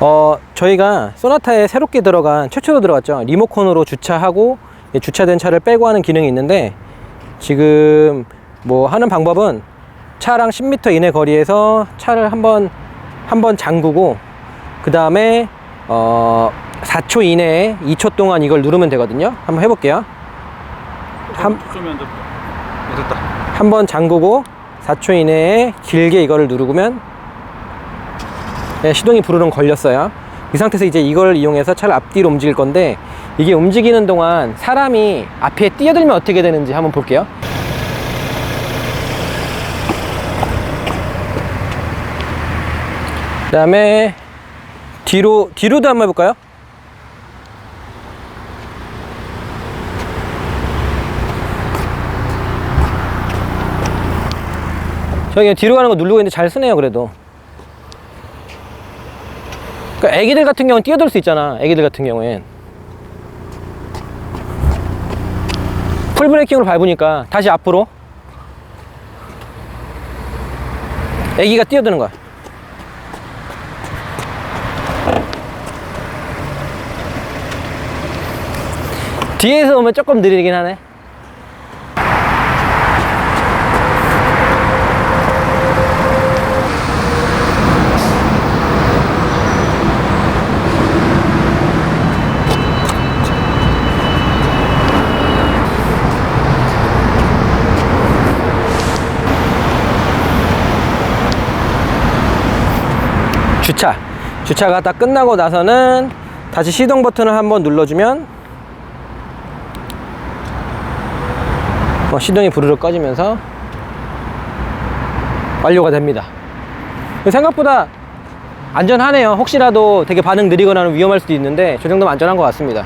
어, 저희가 소나타에 새롭게 들어간 최초로 들어갔죠. 리모컨으로 주차하고 예, 주차된 차를 빼고 하는 기능이 있는데 지금 뭐 하는 방법은 차랑 10m 이내 거리에서 차를 한번 한번 잠그고 그 다음에 어 4초 이내에 2초 동안 이걸 누르면 되거든요. 한번 해볼게요. 한. 어. 한번 잠그고 4초 이내에 길게 이거를 누르면 네, 시동이 부르릉 걸렸어요. 이 상태에서 이제 이걸 이용해서 차를 앞뒤로 움직일 건데 이게 움직이는 동안 사람이 앞에 뛰어들면 어떻게 되는지 한번 볼게요. 그 다음에 뒤로 뒤로도 한번 해볼까요? 저기 뒤로 가는 거 누르고 있는데 잘 쓰네요 그래도 그러니까 애기들 같은 경우는 뛰어들 수 있잖아 애기들 같은 경우엔. 풀브레이킹으로 밟으니까 다시 앞으로 애기가 뛰어드는 거야. 뒤에서 오면 조금 느리긴 하네 주차. 주차가 다 끝나고 나서는 다시 시동 버튼을 한번 눌러주면 어, 시동이 부르르 꺼지면서 완료가 됩니다. 생각보다 안전하네요. 혹시라도 되게 반응 느리거나 위험할 수도 있는데 저 정도면 안전한 것 같습니다